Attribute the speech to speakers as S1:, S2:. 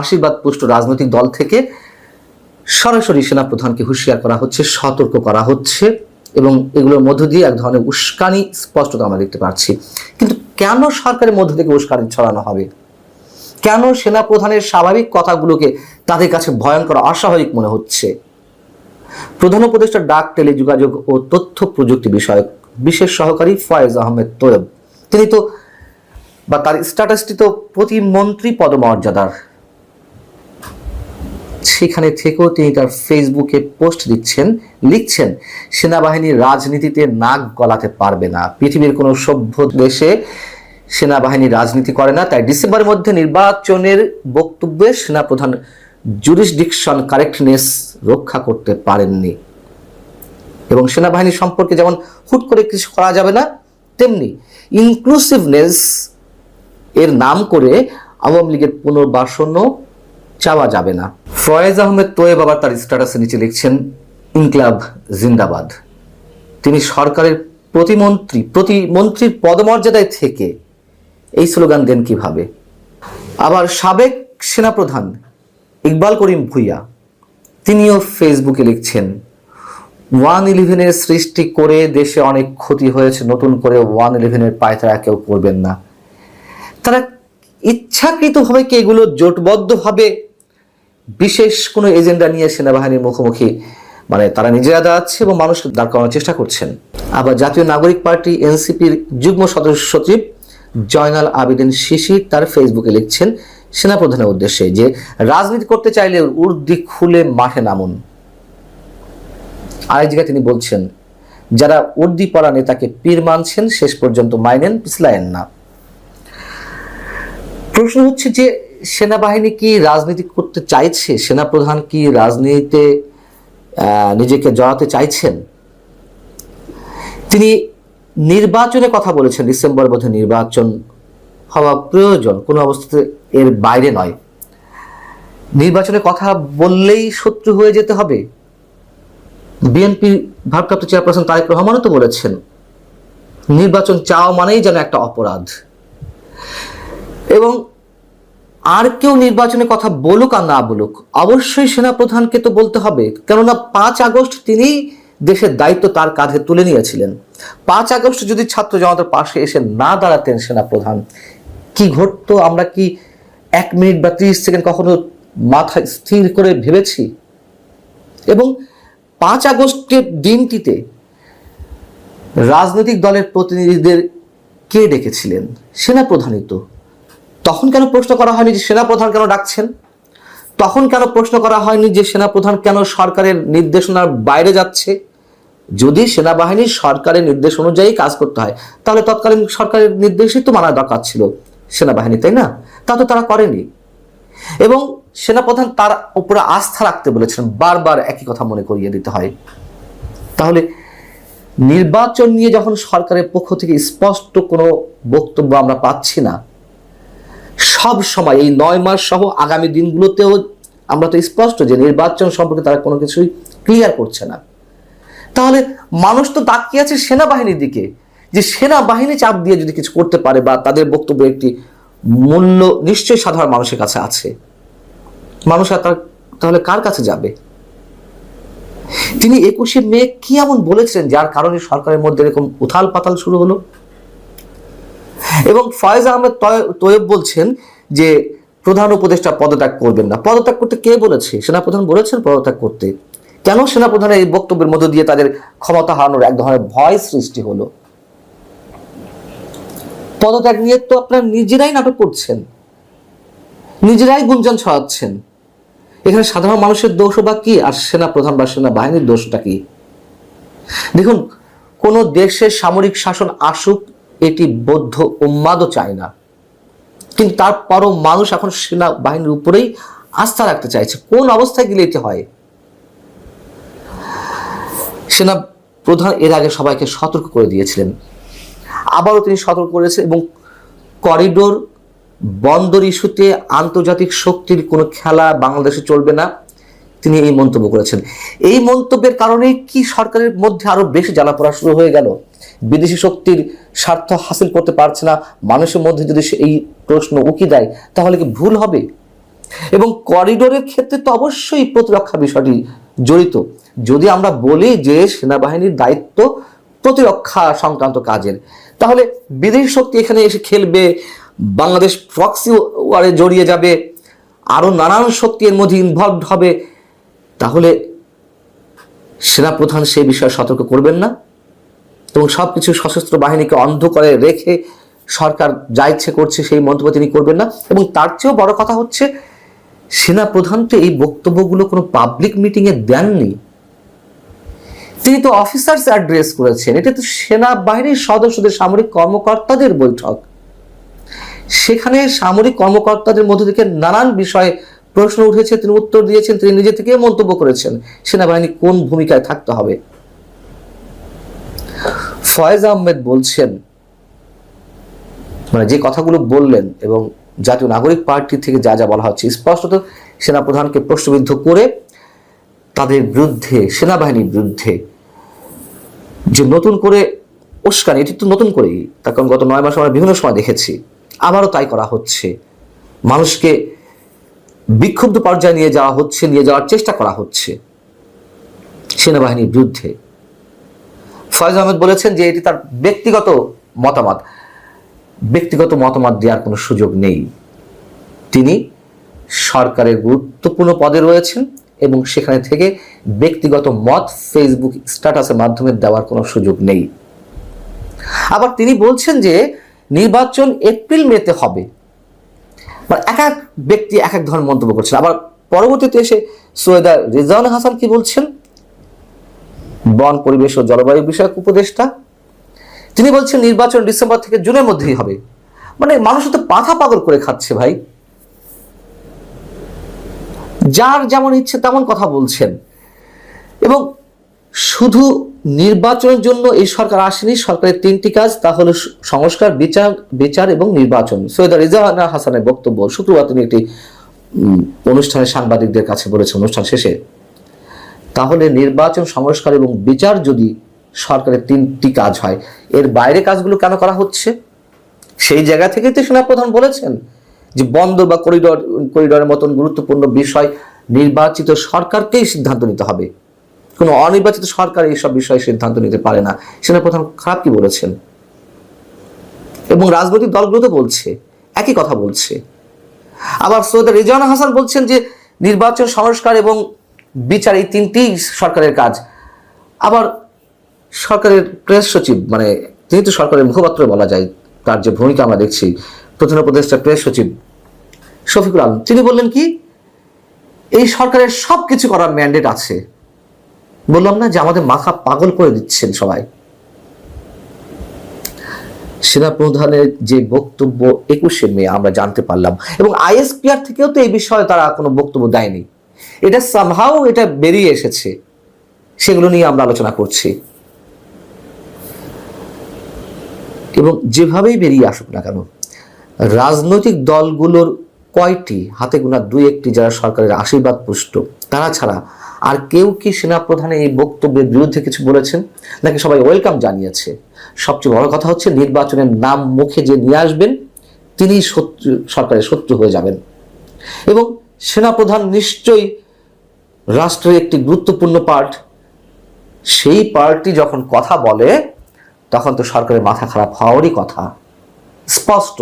S1: আশীর্বাদ পুষ্ট রাজনৈতিক দল থেকে সরাসরি সেনাপ্রধানকে হুঁশিয়ার করা হচ্ছে, সতর্ক করা হচ্ছে এবং এগুলোর মধ্য দিয়ে এক ধরনের উস্কানি স্পষ্টত আমরা দেখতে পাচ্ছি। কিন্তু কেন সরকারের মধ্য থেকে উস্কানি ছড়ানো হবে? কেন সেনাপ্রধানের স্বাভাবিক কথাগুলোকে তাদের কাছে ভয়ঙ্কর, অস্বাভাবিক মনে হচ্ছে? প্রধান উপদেষ্টা ডাক, টেলিযোগাযোগ ও তথ্য প্রযুক্তি বিষয়ক বিশেষ সহকারী ফয়েজ আহমেদ তোয়েব। তিনি তো বা তার স্ট্যাটাসটি তো প্রতিমন্ত্রী পদমর্যাদার। সেখানে থেকেও তিনি তার ফেসবুকে পোস্ট দিচ্ছেন, লিখছেন, সেনাবাহিনী রাজনীতিতে নাক গলাতে পারবে না। পৃথিবীর কোনো সভ্য দেশে সেনাবাহিনী রাজনীতি করে না। তাই ডিসেম্বরের মধ্যে নির্বাচনের বক্তব্যে সেনাপ্রধান জুরিসডিকশন কারেক্টনেস রক্ষা করতে পারেননি। এবং সেনাবাহিনী সম্পর্কে যেমন হুট করে কিছু করা যাবে না, তেমনি ইনক্লুসিভনেস এর নাম করে আওয়ামী লীগের পুনর্বাসনও চাওয়া যাবে না। ফয়েজ আহমেদ তোয়েব আবার তার স্ট্যাটাসে নিচে লিখছেন, ইনকলাব জিন্দাবাদ। তিনি সরকারের প্রতিমন্ত্রী, প্রতিমন্ত্রীর পদমর্যাদায় থেকে এই স্লোগান দেন কীভাবে? আবার সাবেক সেনাপ্রধান ইকবাল করিম ভুইয়া, তিনিও ফেসবুকে লিখছেন, ওয়ান ইলেভেনের সৃষ্টি করে দেশে অনেক ক্ষতি হয়েছে, নতুন করে ওয়ান ইলেভেনের পায়তারা কেউ করবেন না। তারা ইচ্ছাকৃতভাবে কি এগুলো জোটবদ্ধভাবে বিশেষ কোনো এজেন্ডা নিয়ে সেনাবাহিনীর মুখোমুখি? মানে তারা নিজেরা দাঁড়াচ্ছে এবং মানুষ দাঁড় করানোর চেষ্টা করছেন। আবার জাতীয় নাগরিক পার্টি এনসিপির যুগ্ম সদস্য সচিব জয়নাল আবেদিন শিশির তার ফেসবুকে লিখছেন সেনাপ্রধানের উদ্দেশ্যে যে, রাজনীতি করতে চাইলে উর্দি খুলে মাঠে নামুন। আরেক জায়গায় তিনি বলছেন, যারা উর্দি পড়া নেতাকে পীর মানছেন, শেষ পর্যন্ত মাইনেন, পিছলায়েন না। প্রশ্ন হচ্ছে যে সেনাবাহিনী কি রাজনীতি করতে চাইছে? সেনাপ্রধান কি রাজনীতিতে নিজেকে জড়াতে চাইছেন? তিনি নির্বাচনে কথা বলেছেন, ডিসেম্বর মধ্যে নির্বাচন হওয়া প্রয়োজন, কোনো অবস্থাতে এর বাইরে নয়। নির্বাচনে কথা বললেই শত্রু হয়ে যেতে হবে। বিএনপি ভারপ্রাপ্ত চেয়ারপারসন তারেক রহমানও তো বলেছেন, নির্বাচন চাওয়া মানেই যেন একটা অপরাধ। এবং আর কেউ নির্বাচনের কথা বলুক আর না বলুক, অবশ্যই সেনাপ্রধানকে তো বলতে হবে। কেননা পাঁচ আগস্ট তিনি দেশের দায়িত্ব তার কাঁধে তুলে নিয়েছিলেন। পাঁচ আগস্ট যদি ছাত্র জনতার পাশে এসে না দাঁড়াতেন সেনাপ্রধান, কি ঘটতো? আমরা কি এক মিনিট বা ত্রিশ সেকেন্ড কখনো মাথায় স্থির করে ভেবেছি? এবং পাঁচ আগস্টের দিনটিতে রাজনৈতিক দলের প্রতিনিধিদের কে ডেকেছিলেন? সেনাপ্রধানই তো। তখন কেন প্রশ্ন করা হয়নি যে সেনাপ্রধান কেন ডাকছেন? তখন কেন প্রশ্ন করা হয়নি যে সেনাপ্রধান কেন সরকারের নির্দেশনার বাইরে যাচ্ছে? যদি সেনাবাহিনী সরকারের নির্দেশ অনুযায়ী কাজ করতে হয়, তাহলে তৎকালীন সরকারের নির্দেশই তো মানা দরকার ছিল। সেনাবাহিনী, তাই না? তা তো তারা করেনি। এবং সেনাপ্রধান তার উপরে আস্থা রাখতে বলেছেন বারবার একই কথা মনে করিয়ে দিতে হয়। তাহলে নির্বাচন নিয়ে যখন সরকারের পক্ষ থেকে স্পষ্ট কোনো বক্তব্য আমরা পাচ্ছি না সব সময়, এই নয় মাস সহ আগামী দিনগুলোতেও আমরা তো স্পষ্ট যে নির্বাচন সম্পর্কে তারা কোনো কিছুই ক্লিয়ার করছে না। তাহলে মানুষ তো তাকিয়ে আছে সেনাবাহিনীর দিকে, যে সেনাবাহিনী চাপ দিয়ে যদি কিছু করতে পারে বা তাদের বক্তব্য একটি মূল্য নিশ্চয়ই সাধারণ মানুষের কাছে আছে। মানুষ আর তাহলে কার কাছে যাবে? তিনি একুশে মে কি এমন বলেছিলেন যার কারণে সরকারের মধ্যে এরকম উথাল পাতাল শুরু হলো? এবং ফয়েজ আহমেদ তৈয়ব বলছেন যে প্রধান উপদেষ্টা পদত্যাগ করবেন না। পদত্যাগ করতে কে বলেছে? সেনাপ্রধান বলেছেন পদত্যাগ করতে। কেন সেনাপ্রধানের এই বক্তব্যের মধ্য দিয়ে তাদের ক্ষমতা হারানোর এক ধরনের ভয় সৃষ্টি হলো? পদত্যাগ নিয়ে তো আপনারা নিজেরাই নাটক করছেন। নিজেরাই গুঞ্জন ছড়াচ্ছেন। এখানে সাধারণ মানুষের দোষ বা কি? আর সেনা প্রধান বা সেনা বাহিনীর দোষটা কি? দেখুন, কোন দেশের সামরিক শাসন আসুক এটি বৌদ্ধ উন্মাদও চায় না। কিন্তু তারপরও মানুষ এখন সেনা বাহিনীর উপরেই আস্থা রাখতে চাইছে। কোন অবস্থায় গেলে এটি হয়? সেনা প্রধান এর আগে সবাইকে সতর্ক করে দিয়েছিলেন। আবারও তিনি সতর্ক করেছেন এবং করিডোর বন্দর ইস্যুতে আন্তর্জাতিক শক্তির কোনো খেলা বাংলাদেশে চলবে না। তিনি এই মন্তব্য করেছেন। এই মন্তব্যের কারণে কি সরকারের মধ্যে আরও বেশি জ্বালাপড়া শুরু হয়ে গেল? বিদেশি শক্তির স্বার্থ হাসিল করতে পারছে না, মানুষের মধ্যে যদি এই প্রশ্ন উকি দেয়, তাহলে কি ভুল হবে? এবং করিডোরের ক্ষেত্রে তো অবশ্যই প্রতিরক্ষা বিষয়টি জড়িত। যদি আমরা বলি যে সেনাবাহিনীর দায়িত্ব প্রতিরক্ষা সংক্রান্ত কাজের, তাহলে বিদেশি শক্তি এখানে এসে খেলবে, বাংলাদেশ প্রক্সি ওয়ারে জড়িয়ে যাবে, আরও নানান শক্তি এর মধ্যে ইনভলভড হবে, তাহলে সেনাপ্রধান সেই বিষয়ে সতর্ক করবেন না? এবং সব কিছু সশস্ত্র বাহিনীকে অন্ধ করে রেখে সরকার যা ইচ্ছে করছে সেই মন্তব্য তিনি করবেন না। এবং তার চেয়েও বড় কথা হচ্ছে সেনাপ্রধান তো এই বক্তব্যগুলো কোনো পাবলিক মিটিংয়ে দেননি। তিনি তো অফিসার্স অ্যাড্রেস করেছেন। এটা তো সেনাবাহিনীর সদস্যদের সামরিক কর্মকর্তাদের বৈঠক। সেখানে সামরিক কর্মকর্তাদের মধ্যে থেকে নানান বিষয়ে প্রশ্ন উঠেছে, তিনি উত্তর দিয়েছেন, তিনি নিজে থেকে মন্তব্য করেছেন। সেনাবাহিনী কোন ভূমিকায় থাকতে হবে? ফয়েজ আহমেদ বলছেন মানে যে কথাগুলো বললেন এবং জাতীয় নাগরিক পার্টি থেকে যা যা বলা হচ্ছে, স্পষ্টত সেনাপ্রধানকে প্রশ্নবিদ্ধ করে তাদের বিরুদ্ধে, সেনাবাহিনীর বিরুদ্ধে যে নতুন করে উস্কানি, এটি তো নতুন করেই, তার কারণ গত নয় মাস আমরা বিভিন্ন সময় দেখেছি, আবারও তাই করা হচ্ছে। মানুষকে বিক্ষুব্ধ পর্যায়ে নিয়ে যাওয়া হচ্ছে, নিয়ে যাওয়ার চেষ্টা করা হচ্ছে, সেনাবাহিনীর বিরুদ্ধে। ফয়েজ আহমেদ বলেছেন যে এটি তার ব্যক্তিগত মতামত। ব্যক্তিগত মতামত দেওয়ার কোনো সুযোগ নেই। তিনি সরকারের গুরুত্বপূর্ণ পদে রয়েছেন এবং সেখানে থেকে ব্যক্তিগত মত ফেসবুক স্ট্যাটাসের মাধ্যমে দেওয়ার কোনো সুযোগ নেই। আবার তিনি বলছেন যে নির্বাচন এপ্রিল মেতে হবে। মানে এক এক ব্যক্তি এক এক ধরনের মন্তব্য করছেন। আবার পরবর্তীতে এসে সৈয়দা রেজাউল হাসান কি বলছেন? বন, পরিবেশ ও জলবায়ু বিষয়ক উপদেষ্টা। তিনি বলছেন, নির্বাচন ডিসেম্বর থেকে জুনের মধ্যেই হবে। মানে মানুষ তো পাথা পাগল করে খাচ্ছে ভাই। যার যেমন ইচ্ছে তেমন কথা বলছেন। এবং শুধু নির্বাচনের জন্য এই সরকার আসেনি, সরকারের তিনটি কাজ, তা হলো সংস্কার, বিচার বিচার এবং নির্বাচন। সৈয়দা রিজাহানা হাসানের বক্তব্য, শুক্রবার তিনি একটি অনুষ্ঠানে সাংবাদিকদের কাছে বলেছেন, অনুষ্ঠান শেষে। তাহলে নির্বাচন সংস্কার এবং বিচার যদি সরকারের তিনটি কাজ হয়, এর বাইরে কাজগুলো কেন করা হচ্ছে? সেই জায়গা থেকেই তো সেনাপ্রধান বলেছেন যে বন্ধ বা করিডর, করিডরের মতন গুরুত্বপূর্ণ বিষয় নির্বাচিত সরকারকেই সিদ্ধান্ত নিতে হবে। কোনো অনির্বাচিত সরকার এইসব বিষয়ে সিদ্ধান্ত নিতে পারে না। সেনাপ্রধান খারাপ কি বলেছেন? এবং রাজনৈতিক দলগুলো তো বলছে, একই কথা বলছে। আবার সৈয়দ রিজানা হাসান বলছেন যে নির্বাচন সংস্কার এবং বিচার এই তিনটি সরকারের কাজ। আবার সরকারের প্রেস সচিব মানে যেহেতু সরকারের মুখপাত্র বলা যায়, তার যে ভূমিকা আমরা দেখছি, প্রধান উপদেষ্টা প্রেস সচিব শফিকুল আলম, তিনি বললেন কি, এই সরকারের সব কিছু করার ম্যান্ডেট আছে। বললাম না যে আমাদের মাথা পাগল করে দিচ্ছেন সবাই। সেনাপ্রধানের যে বক্তব্য একুশে মে আমরা জানতে পারলাম, এবং আইএসপিআর থেকেও তো এই বিষয়ে তারা কোনো বক্তব্য দেয়নি। এটা সামহাও এটা বেরিয়ে এসেছে। সেগুলো নিয়ে আমরা আলোচনা করছি। এবং যেভাবেই বেরিয়ে আসুক না কেন, রাজনৈতিক দলগুলোর কয়টি হাতে গোনা দুই একটি যারা সরকারের আশীর্বাদ পুষ্ট, তারা ছাড়া আর কেউ কি সেনাপ্রধানের এই বক্তব্যের বিরুদ্ধে কিছু বলেছেন? নাকি সবাই ওয়েলকাম জানিয়েছে? সবচেয়ে বড় কথা হচ্ছে, নির্বাচনের নাম মুখে যে নিয়ে আসবেন তিনি সরকারের শত্রু হয়ে যাবেন। এবং সেনাপ্রধান নিশ্চয়ই রাষ্ট্রের একটি গুরুত্বপূর্ণ পার্ট সেই পার্টি যখন কথা বলে, তখন তো সরকারের মাথা খারাপ হওয়ারই কথা। স্পষ্ট।